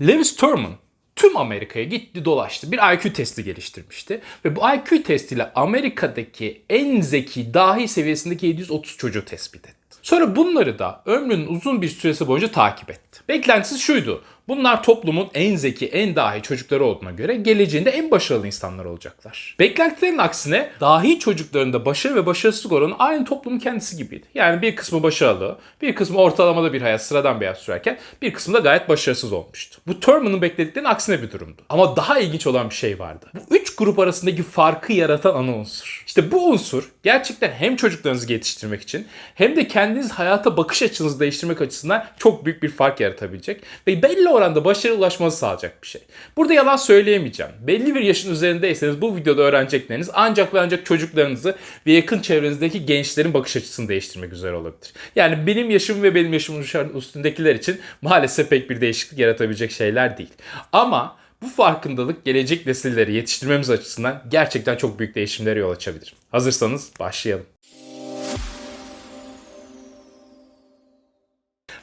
Lewis Terman tüm Amerika'ya gitti dolaştı. Bir IQ testi geliştirmişti. Ve bu IQ testiyle Amerika'daki en zeki dahi seviyesindeki 730 çocuğu tespit etti. Sonra bunları da ömrünün uzun bir süresi boyunca takip etti. Beklentisi şuydu. Bunlar toplumun en zeki, en dahi çocukları olduğuna göre geleceğinde en başarılı insanlar olacaklar. Beklentilerin aksine dahi çocukların da başarı ve başarısızlık oranı aynı toplumun kendisi gibiydi. Yani bir kısmı başarılı, bir kısmı ortalamada bir hayat, sıradan bir hayat sürerken bir kısmı da gayet başarısız olmuştu. Bu Thurman'ın beklediklerinin aksine bir durumdu. Ama daha ilginç olan bir şey vardı. Bu üç grup arasındaki farkı yaratan ana unsur. İşte bu unsur gerçekten hem çocuklarınızı yetiştirmek için hem de kendiniz hayata bakış açınızı değiştirmek açısından çok büyük bir fark yaratabilecek ve belli oranda başarıya ulaşmanızı sağlayacak bir şey. Burada yalan söyleyemeyeceğim. Belli bir yaşın üzerindeyseniz bu videoda öğrenecekleriniz ancak ve ancak çocuklarınızı ve yakın çevrenizdeki gençlerin bakış açısını değiştirmek üzere olabilir. Yani benim yaşım ve benim yaşımın üstündekiler için maalesef pek bir değişiklik yaratabilecek şeyler değil. Ama bu farkındalık gelecek nesilleri yetiştirmemiz açısından gerçekten çok büyük değişimlere yol açabilir. Hazırsanız başlayalım.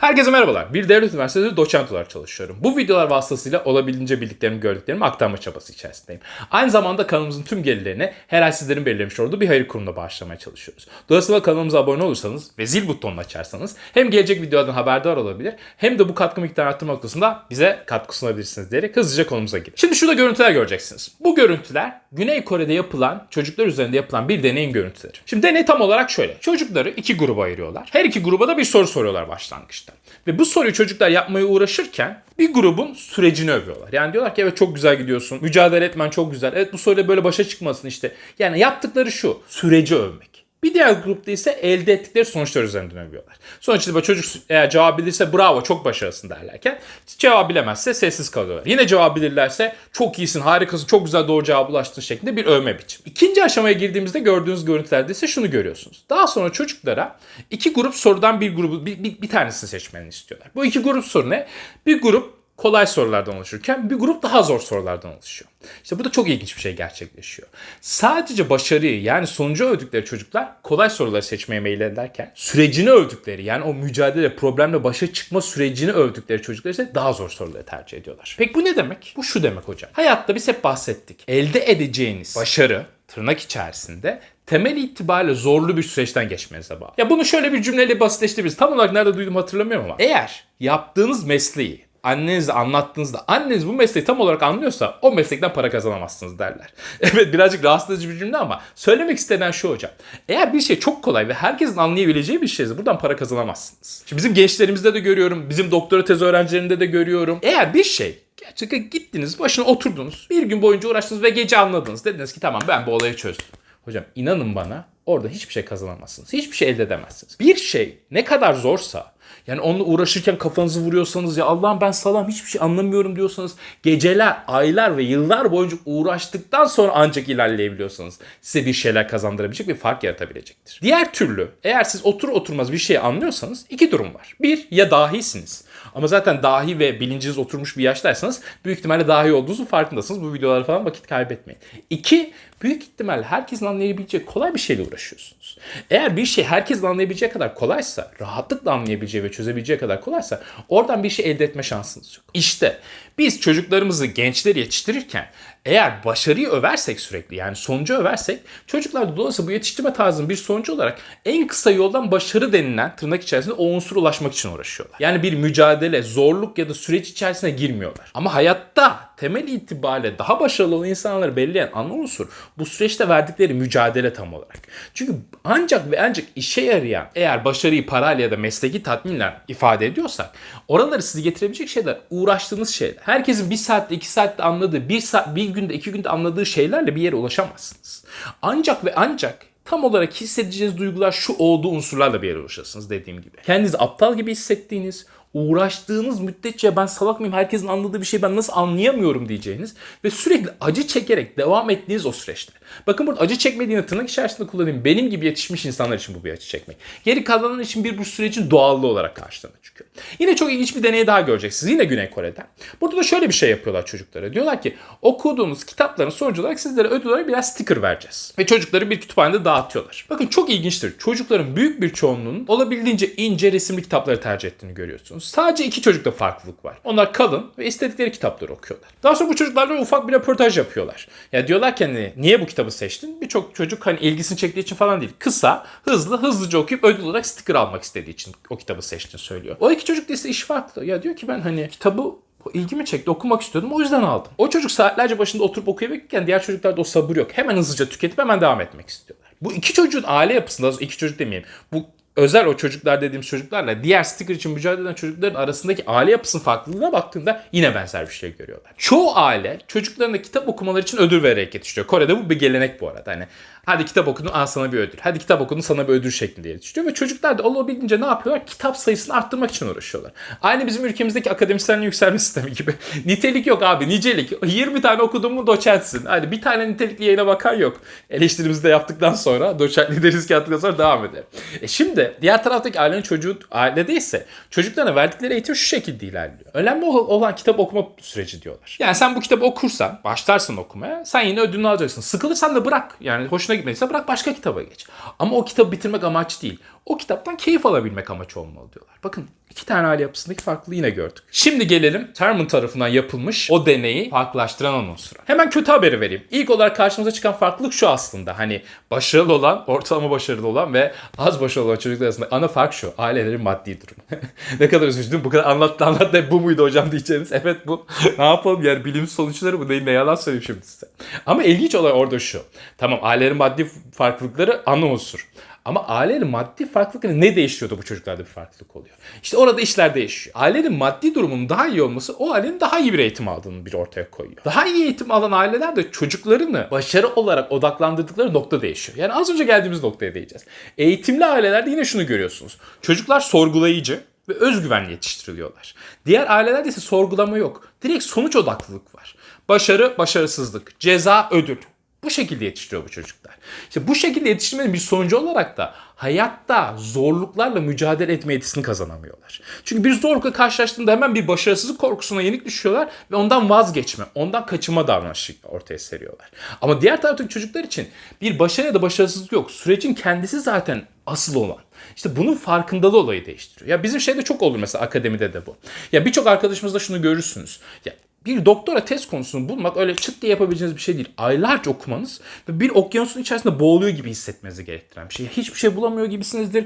Herkese merhabalar. Bir devlet üniversitesinde doçent olarak çalışıyorum. Bu videolar vasıtasıyla olabildiğince bildiklerimi gördüklerimi aktarma çabası içerisindeyim. Aynı zamanda kanalımızın tüm gelirlerini her ay sizlerin belirlemiş olduğu bir hayır kurumuna bağışlamaya çalışıyoruz. Dolayısıyla kanalımıza abone olursanız ve zil butonunu açarsanız hem gelecek videolardan haberdar olabilir hem de bu katkı miktarını arttırma noktasında bize katkı sunabilirsiniz diyerek hızlıca konumuza girelim. Şimdi şurada görüntüler göreceksiniz. Bu görüntüler Güney Kore'de yapılan çocuklar üzerinde yapılan bir deneyin görüntüleri. Şimdi deney tam olarak şöyle. Çocukları iki gruba ayırıyorlar. Her iki gruba da bir soru soruyorlar başlangıçta. Ve bu soruyu çocuklar yapmaya uğraşırken bir grubun sürecini övüyorlar. Yani diyorlar ki evet çok güzel gidiyorsun. Mücadele etmen çok güzel. Evet bu soruyla böyle başa çıkmasın işte. Yani yaptıkları şu. Süreci övmek. Bir diğer grupta ise elde ettikleri sonuçlar üzerinden övüyorlar. Sonuç itibariyle çocuk eğer cevap bilirse bravo çok başarılısın derlerken cevap bilemezse sessiz kalıyorlar. Yine cevap bilirlerse çok iyisin, harikasın, çok güzel doğru cevaba ulaştın şeklinde bir övme biçimi. İkinci aşamaya girdiğimizde gördüğünüz görüntülerde ise şunu görüyorsunuz. Daha sonra çocuklara iki grup sorudan bir grubu bir, bir, bir tanesini seçmeni istiyorlar. Bu iki grup soru ne? Bir grup kolay sorulardan oluşurken bir grup daha zor sorulardan oluşuyor. İşte burada çok ilginç bir şey gerçekleşiyor. Sadece başarıyı yani sonucu övdükleri çocuklar kolay soruları seçmeye meyillederken sürecini övdükleri yani o mücadele problemle başa çıkma sürecini övdükleri çocuklar ise daha zor soruları tercih ediyorlar. Peki bu ne demek? Bu şu demek hocam. Hayatta biz hep bahsettik. Elde edeceğiniz başarı tırnak içerisinde temel itibariyle zorlu bir süreçten geçmenize bağlı. Ya bunu şöyle bir cümleyle basitleştirebiliriz. Tam olarak nerede duydum hatırlamıyorum ama. Eğer yaptığınız mesleği annenizle anlattığınızda anneniz bu mesleği tam olarak anlıyorsa o meslekten para kazanamazsınız derler. Evet birazcık rahatsız edici bir cümle ama söylemek istenen şu hocam. Eğer bir şey çok kolay ve herkesin anlayabileceği bir şeyse buradan para kazanamazsınız. Şimdi bizim gençlerimizde de görüyorum, bizim doktora tez öğrencilerinde de görüyorum. Eğer bir şey gerçekten gittiniz başına oturdunuz, bir gün boyunca uğraştınız ve gece anladınız. Dediniz ki tamam ben bu olayı çözdüm. Hocam inanın bana orada hiçbir şey kazanamazsınız. Hiçbir şey elde edemezsiniz. Bir şey ne kadar zorsa yani onunla uğraşırken kafanızı vuruyorsanız ya Allah'ım ben salam hiçbir şey anlamıyorum diyorsanız geceler, aylar ve yıllar boyunca uğraştıktan sonra ancak ilerleyebiliyorsanız size bir şeyler kazandırabilecek bir fark yaratabilecektir. Diğer türlü eğer siz otur oturmaz bir şey anlıyorsanız iki durum var. Bir ya dahisiniz. Ama zaten dahi ve bilinciniz oturmuş bir yaştaysanız büyük ihtimalle dahi olduğunuzun farkındasınız. Bu videolara falan vakit kaybetmeyin. İki, büyük ihtimal herkesin anlayabileceği kolay bir şeyle uğraşıyorsunuz. Eğer bir şey herkesin anlayabileceği kadar kolaysa, rahatlıkla anlayabileceği ve çözebileceği kadar kolaysa oradan bir şey elde etme şansınız yok. İşte biz çocuklarımızı, gençleri yetiştirirken eğer başarıyı översek sürekli yani sonucu översek çocuklar da dolayısıyla bu yetiştirme tarzının bir sonucu olarak en kısa yoldan başarı denilen tırnak içerisinde o unsura ulaşmak için uğraşıyorlar. Yani bir mücadele, zorluk ya da süreç içerisine girmiyorlar. Ama hayatta temel itibariyle daha başarılı olan insanları belirleyen ana unsur bu süreçte verdikleri mücadele tam olarak. Çünkü ancak ve ancak işe yarayan eğer başarıyı parayla ya da mesleki tatminle ifade ediyorsak oraları sizi getirebilecek şeyler uğraştığınız şeyler. Herkesin bir saatte iki saatte anladığı bir, saat, bir günde iki günde anladığı şeylerle bir yere ulaşamazsınız. Ancak ve ancak tam olarak hissedeceğiniz duygular şu olduğu unsurlarla bir yere ulaşırsınız dediğim gibi. Kendinizi aptal gibi hissettiğiniz, uğraştığınız müddetçe ben salak mıyım herkesin anladığı bir şey ben nasıl anlayamıyorum diyeceğiniz ve sürekli acı çekerek devam ettiğiniz o süreçte. Bakın burada acı çekmediğini tırnak içerisinde kullanayım. Benim gibi yetişmiş insanlar için bu bir acı çekmek. Geri kalanlar için bir bu sürecin doğallığı olarak karşılarına çıkıyor. Yine çok ilginç bir deney daha göreceksiniz. Yine Güney Kore'den. Burada da şöyle bir şey yapıyorlar çocuklara. Diyorlar ki okuduğunuz kitapların sonucu olarak sizlere ödül olarak biraz sticker vereceğiz. Ve çocukları bir kütüphanede dağıtıyorlar. Bakın çok ilginçtir. Çocukların büyük bir çoğunluğunun olabildiğince ince resimli kitapları tercih ettiğini görüyorsunuz. Sadece iki çocukta farklılık var. Onlar kalın ve istedikleri kitapları okuyorlar. Daha sonra bu çocuklarla ufak bir röportaj yapıyorlar. Ya diyorlar ki hani niye bu kitabı seçtin? Birçok çocuk hani ilgisini çektiği için falan değil. Kısa, hızlı, hızlıca okuyup ödül olarak sticker almak istediği için o kitabı seçtiğini söylüyor. O iki çocuk da ise iş farklı. Ya diyor ki ben hani kitabı ilgimi çekti okumak istiyordum o yüzden aldım. O çocuk saatlerce başında oturup okuyabilirken diğer çocuklarda o sabır yok. Hemen hızlıca tüketip hemen devam etmek istiyorlar. Bu iki çocuğun aile yapısında iki çocuk demeyeyim. Bu özel o çocuklar dediğimiz çocuklarla diğer sticker için mücadele eden çocukların arasındaki aile yapısının farklılığına baktığında yine benzer bir şey görüyorlar. Çoğu aile çocuklarına kitap okumaları için ödül vererek yetiştiriyor. Kore'de bu bir gelenek bu arada. Hani hadi kitap okudun al sana bir ödül. Hadi kitap okudun sana bir ödül şeklinde yetiştiriyor. Ve çocuklar da olabildiğince ne yapıyorlar? Kitap sayısını arttırmak için uğraşıyorlar. Aynı bizim ülkemizdeki akademisyenlerin yükselme sistemi gibi. Nitelik yok abi nicelik. 20 tane okudun mu doçentsin. Hadi bir tane nitelikli yayına bakan yok. Eleştirimizi de yaptıktan sonra doçentliği de riske attıktan sonra devam edelim. E şimdi diğer taraftaki ailenin çocuğu ailedeyse çocuklarına verdikleri eğitim şu şekilde ilerliyor. Önemli olan kitap okuma süreci diyorlar. Yani sen bu kitabı okursan, başlarsın okumaya, sen yine ödülünü alacaksın. Sıkılırsan da bırak. Yani hoşuna gitmediyse bırak başka kitaba geç. Ama o kitabı bitirmek amaç değil. O kitaptan keyif alabilmek amaç olmalı diyorlar. Bakın iki tane aile yapısındaki farklılığı yine gördük. Şimdi gelelim Terman tarafından yapılmış o deneyi farklılaştıran o unsura. Hemen kötü haberi vereyim. İlk olarak karşımıza çıkan farklılık şu aslında. Hani başarılı olan, ortalama başarılı olan ve az başarılı olan çocuklar arasında ana fark şu. Ailelerin maddi durumu. ne kadar üzüldüm. Bu kadar anlattı anlattı hep bu muydu hocam diyeceğiniz. Evet bu. ne yapalım yani bilim sonuçları bu değil ne yalan söyleyeyim şimdi size. Ama ilginç olay orada şu. Tamam ailelerin maddi farklılıkları ana unsur. Ama ailenin maddi farklılıkları ne değiştiriyordu bu çocuklarda bir farklılık oluyor. İşte orada işler değişiyor. Ailenin maddi durumunun daha iyi olması o ailenin daha iyi bir eğitim aldığını bir ortaya koyuyor. Daha iyi eğitim alan aileler de çocuklarını başarı olarak odaklandırdıkları nokta değişiyor. Yani az önce geldiğimiz noktaya değeceğiz. Eğitimli ailelerde yine şunu görüyorsunuz. Çocuklar sorgulayıcı ve özgüvenli yetiştiriliyorlar. Diğer ailelerde ise sorgulama yok. Direkt sonuç odaklılık var. Başarı, başarısızlık, ceza, ödül. Bu şekilde yetiştiriyor bu çocuklar. İşte bu şekilde yetiştirmenin bir sonucu olarak da hayatta zorluklarla mücadele etme yetisini kazanamıyorlar. Çünkü bir zorlukla karşılaştığında hemen bir başarısızlık korkusuna yenik düşüyorlar ve ondan vazgeçme, ondan kaçınma davranışı ortaya seriyorlar. Ama diğer taraftaki çocuklar için bir başarı ya da başarısızlık yok. Sürecin kendisi zaten asıl olan. İşte bunun farkındalığı olayı değiştiriyor. Ya bizim şeyde çok olur mesela akademide de bu. Ya birçok arkadaşımızda şunu görürsünüz. Ya bir doktora test konusunu bulmak öyle çıt diye yapabileceğiniz bir şey değil. Aylarca okumanız ve bir okyanusun içerisinde boğuluyor gibi hissetmenizi gerektiren bir şey. Hiçbir şey bulamıyor gibisinizdir.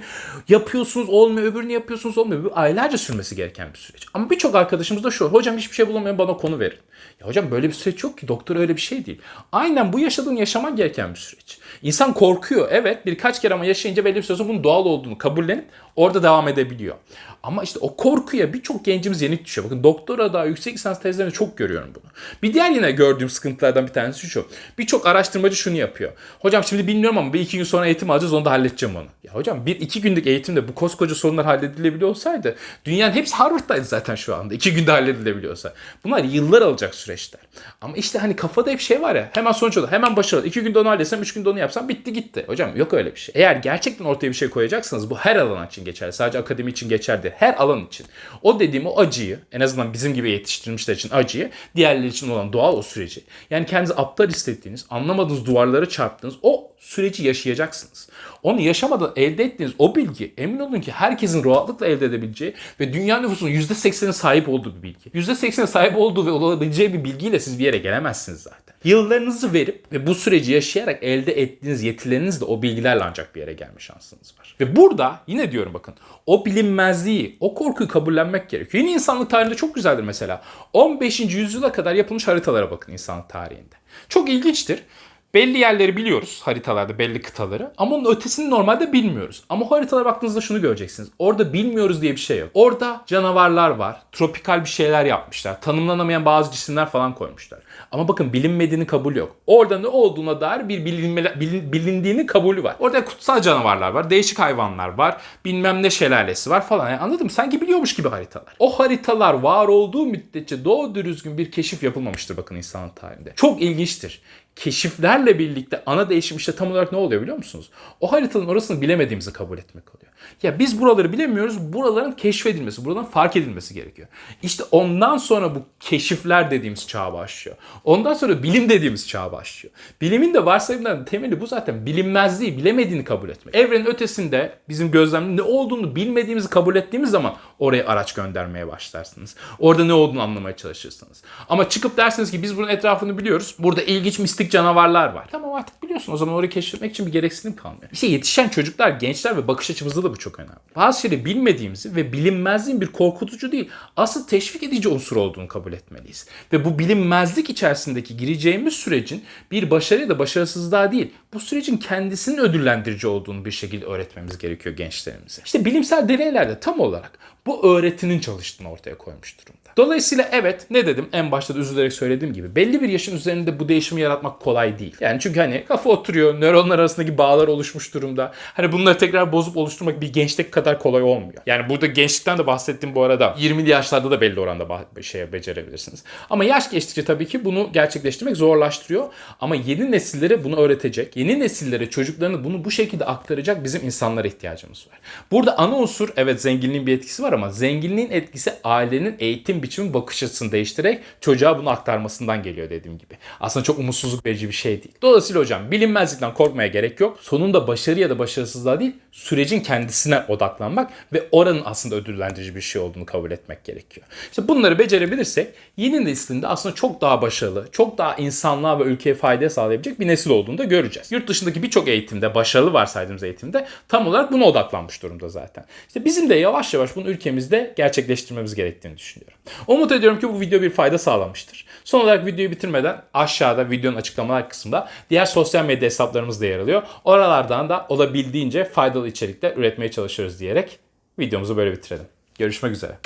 Yapıyorsunuz olmuyor, öbürünü yapıyorsunuz olmuyor. Bu aylarca sürmesi gereken bir süreç. Ama birçok arkadaşımız da şu. Hocam hiçbir şey bulamıyorum bana konu verin. Ya hocam böyle bir süreç yok ki. Doktor öyle bir şey değil. Aynen bu yaşadığın yaşaman gereken bir süreç. İnsan korkuyor. Evet birkaç kere ama yaşayınca belli bir süre bunun doğal olduğunu kabullenip orada devam edebiliyor. Ama işte o korkuya birçok gencimiz yenik düşüyor. Bakın doktora da yüksek lisans tezlerinde çok görüyorum bunu. Bir diğer yine gördüğüm sıkıntılardan bir tanesi şu. Birçok araştırmacı şunu yapıyor. Hocam şimdi bilmiyorum ama bir iki gün sonra eğitim alacağız onu da halledeceğim onu. Ya hocam bir iki günlük eğitimde bu koskoca sorunlar halledilebiliyor olsaydı dünyanın hepsi Harvard'daydı zaten şu anda. İki günde halledilebiliyorsa. Bunlar yıllar alacak süreçler. Ama işte hani kafada hep şey var ya hemen sonuç olur. Hemen başarılı. İki günde onu halletsem üç günde onu yapsam bitti gitti. Hocam yok öyle bir şey. Eğer gerçekten ortaya bir şey koyacaksanız bu her alan için geçerli. Sadece akademi için geçerli. Her alan için. O dediğim o acıyı en azından bizim gibi yetiştirilmişler için acıyı diğerleri için olan doğal o süreci. Yani kendinizi aptal hissettiğiniz, anlamadığınız duvarlara çarptığınız o süreci yaşayacaksınız. Onu yaşamadan elde ettiğiniz o bilgi emin olun ki herkesin rahatlıkla elde edebileceği ve dünya nüfusunun %80'e sahip olduğu bir bilgi. %80'e sahip olduğu ve olabileceği bir bilgiyle siz bir yere gelemezsiniz zaten. Yıllarınızı verip ve bu süreci yaşayarak elde ettiğiniz yetilerinizle o bilgilerle ancak bir yere gelme şansınız var. Ve burada yine diyorum bakın o bilinmezliği, o korkuyu kabullenmek gerekiyor. Yine insanlık tarihinde çok güzeldir mesela. 15. yüzyıla kadar yapılmış haritalara bakın insanlık tarihinde. Çok ilginçtir. Belli yerleri biliyoruz haritalarda belli kıtaları ama onun ötesini normalde bilmiyoruz. Ama haritalara baktığınızda şunu göreceksiniz. Orada bilmiyoruz diye bir şey yok. Orada canavarlar var. Tropikal bir şeyler yapmışlar. Tanımlanamayan bazı cisimler falan koymuşlar. Ama bakın bilinmediğini kabul yok. Orada ne olduğuna dair bir bilinme, bilin, bilindiğini kabulü var. Orada kutsal canavarlar var. Değişik hayvanlar var. Bilmem ne şelalesi var falan. Yani anladın mı? Sanki biliyormuş gibi haritalar. O haritalar var olduğu müddetçe doğru düzgün bir keşif yapılmamıştır bakın insanlık tarihinde. Çok ilginçtir keşiflerle birlikte ana değişim işte tam olarak ne oluyor biliyor musunuz? O haritanın orasını bilemediğimizi kabul etmek oluyor. Ya biz buraları bilemiyoruz. Buraların keşfedilmesi, buradan fark edilmesi gerekiyor. İşte ondan sonra bu keşifler dediğimiz çağ başlıyor. Ondan sonra bilim dediğimiz çağ başlıyor. Bilimin de varsayımların temeli bu zaten bilinmezliği, bilemediğini kabul etmek. Evrenin ötesinde bizim gözlemde ne olduğunu bilmediğimizi kabul ettiğimiz zaman oraya araç göndermeye başlarsınız. Orada ne olduğunu anlamaya çalışırsınız. Ama çıkıp dersiniz ki biz bunun etrafını biliyoruz. Burada ilginç mistik canavarlar var. Tamam artık biliyorsun. O zaman orayı keşfetmek için bir gereksinim kalmıyor. İşte yetişen çocuklar, gençler ve bakış açımızda da bu çok önemli. Bazı şeyleri bilmediğimizi ve bilinmezliğin bir korkutucu değil, asıl teşvik edici unsur olduğunu kabul etmeliyiz. Ve bu bilinmezlik içerisindeki gireceğimiz sürecin bir başarı ya da başarısızlığa değil, bu sürecin kendisinin ödüllendirici olduğunu bir şekilde öğretmemiz gerekiyor gençlerimize. İşte bilimsel deneylerde tam olarak bu öğretinin çalıştığını ortaya koymuş durumda. Dolayısıyla evet ne dedim en başta da üzülerek söylediğim gibi belli bir yaşın üzerinde bu değişimi yaratmak kolay değil. Yani çünkü hani kafa oturuyor, nöronlar arasındaki bağlar oluşmuş durumda. Hani bunları tekrar bozup oluşturmak bir gençlik kadar kolay olmuyor. Yani burada gençlikten de bahsettiğim bu arada 20'li yaşlarda da belli oranda şeye becerebilirsiniz. Ama yaş geçtikçe tabii ki bunu gerçekleştirmek zorlaştırıyor. Ama yeni nesillere bunu öğretecek, yeni nesillere çocuklarını bunu bu şekilde aktaracak bizim insanlara ihtiyacımız var. Burada ana unsur evet zenginliğin bir etkisi var ama zenginliğin etkisi ailenin eğitim biçimi bakış açısını değiştirerek çocuğa bunu aktarmasından geliyor dediğim gibi. Aslında çok umutsuzluk verici bir şey değil. Dolayısıyla hocam bilinmezlikten korkmaya gerek yok. Sonunda başarı ya da başarısızlığa değil sürecin kendisine odaklanmak ve oranın aslında ödüllendirici bir şey olduğunu kabul etmek gerekiyor. İşte bunları becerebilirsek yeni neslinde aslında çok daha başarılı, çok daha insanlığa ve ülkeye fayda sağlayabilecek bir nesil olduğunu da göreceğiz. Yurt dışındaki birçok eğitimde, başarılı varsaydığımız eğitimde tam olarak buna odaklanmış durumda zaten. İşte bizim de yavaş yavaş bunu ülkemizde gerçekleştirmemiz gerektiğini düşünüyorum. Umut ediyorum ki bu video bir fayda sağlamıştır. Son olarak videoyu bitirmeden aşağıda videonun açıklamalar kısmında diğer sosyal medya hesaplarımız da yer alıyor. Oralardan da olabildiğince faydalı içerikler üretmeye çalışıyoruz diyerek videomuzu böyle bitirelim. Görüşmek üzere.